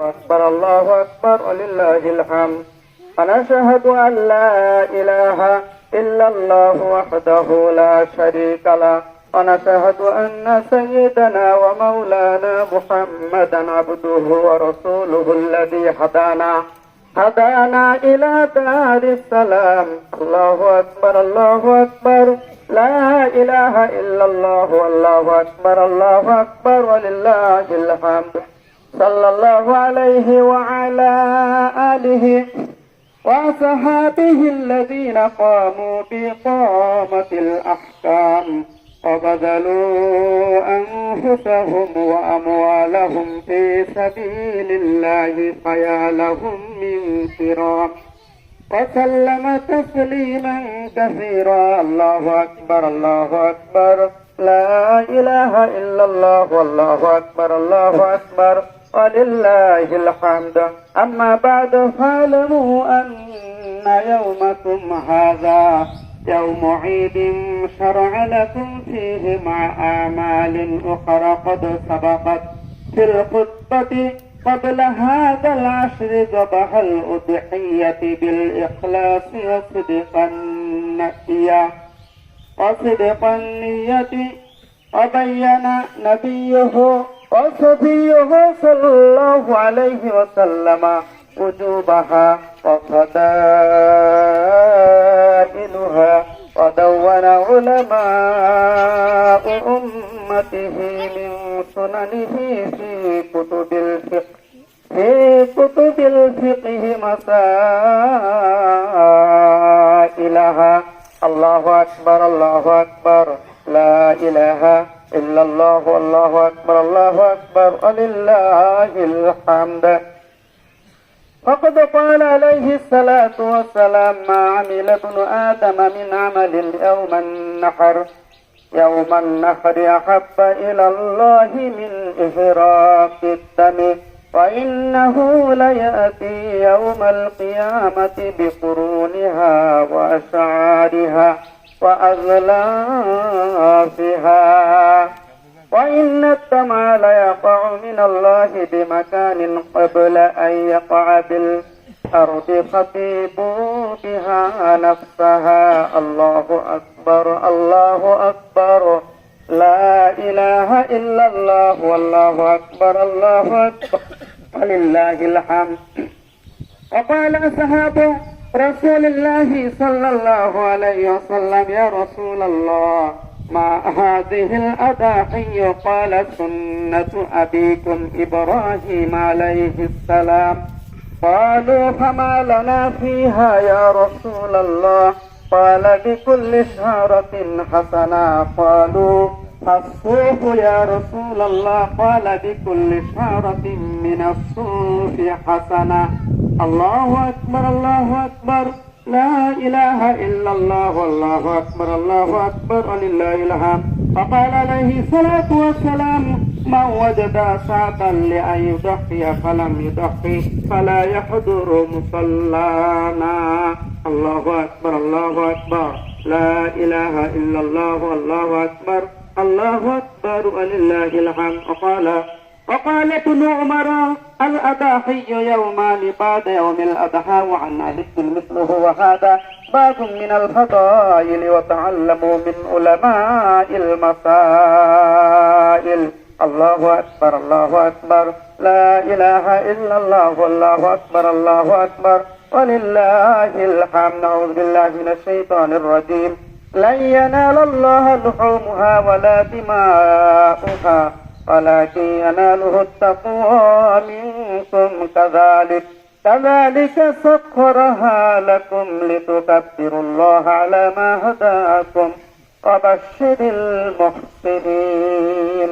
أكبر الله أكبر ولله الحمد. ونشهد أن لا إله إلا الله وحده لا شريك له. ونشهد أن سيدنا ومولانا محمدا عبده ورسوله الذي هدانا هدانا إلى دار السلام. الله أكبر الله أكبر. لا إله إلا الله والله أكبر الله أكبر ولله الحمد. صلى الله عليه وعلى آله وصحابه الذين قاموا بإقامة الأحكام وبذلوا أنفسهم وأموالهم في سبيل الله فيا لهم من كرام وسلم تسليما كثيرا. الله أكبر الله أكبر. لا إله إلا الله والله أكبر الله أكبر. ولله الحمد. أما بعد فاعلموا أن يومكم هذا. يوم عيد شرع لكم فيه مع أعمال أخرى قد سبقت. في الخطبة قبل هذا العشر ذبح الأضحية بالإخلاص وصدق النية وصدق النية وبين نبيه وصفيه صلى الله عليه وسلم وجوبها وفضائلها ودون علماء أمته من سننه في كتب الفقه في كتب الفقه مسائلها الله أكبر الله أكبر لا إله إلا الله والله أكبر الله أكبر ولله الحمد. فقد قال عليه الصلاة والسلام ما عمل ابن آدم من عمل يوم النحر. يوم النحر أحب إلى الله من إفراق الدم. وإنه ليأتي يوم القيامة بقرونها وأشعارها. وأغلافها وإن الدمع ليقع من الله بمكان قبل أن يقع بالأرض فطيبوا بها نفسها. الله أكبر الله أكبر. لا إله إلا الله والله أكبر الله أكبر. ولله الحمد. وقال أصحاب رسول الله صلى الله عليه وسلم يا رسول الله ما هذه الأضاحي قال سنة أبيكم إبراهيم عليه السلام. قالوا فما لنا فيها يا رسول الله؟ قال بكل شهرة حسنة. قالوا الصوف يا رسول الله. قال بكل شهرة من الصوف حسنة. الله أكبر الله أكبر. لا إله إلا الله والله أكبر الله أكبر ولله الحمد. فقال عليه الصلاة والسلام من وجد ساعة لأن يضحي فلم يضحي فلا يحضر مصلانا. الله أكبر الله أكبر. لا إله إلا الله والله أكبر. الله أكبر ولله الحمد. وقال وقال ابن عمر الأضاحي يومان بعد يوم الأضحى وعن علي مثله وهذا باب من الفضائل وتعلموا من علماء المسائل. الله أكبر الله أكبر. لا إله إلا الله والله أكبر الله أكبر. ولله الحمد. أعوذ بالله من الشيطان الرجيم. لن ينال الله لحومها ولا دماؤها ولكن يناله التقوى منكم كذلك. كذلك سخرها لكم لتكبروا الله على ما هداكم وبشر المحسنين.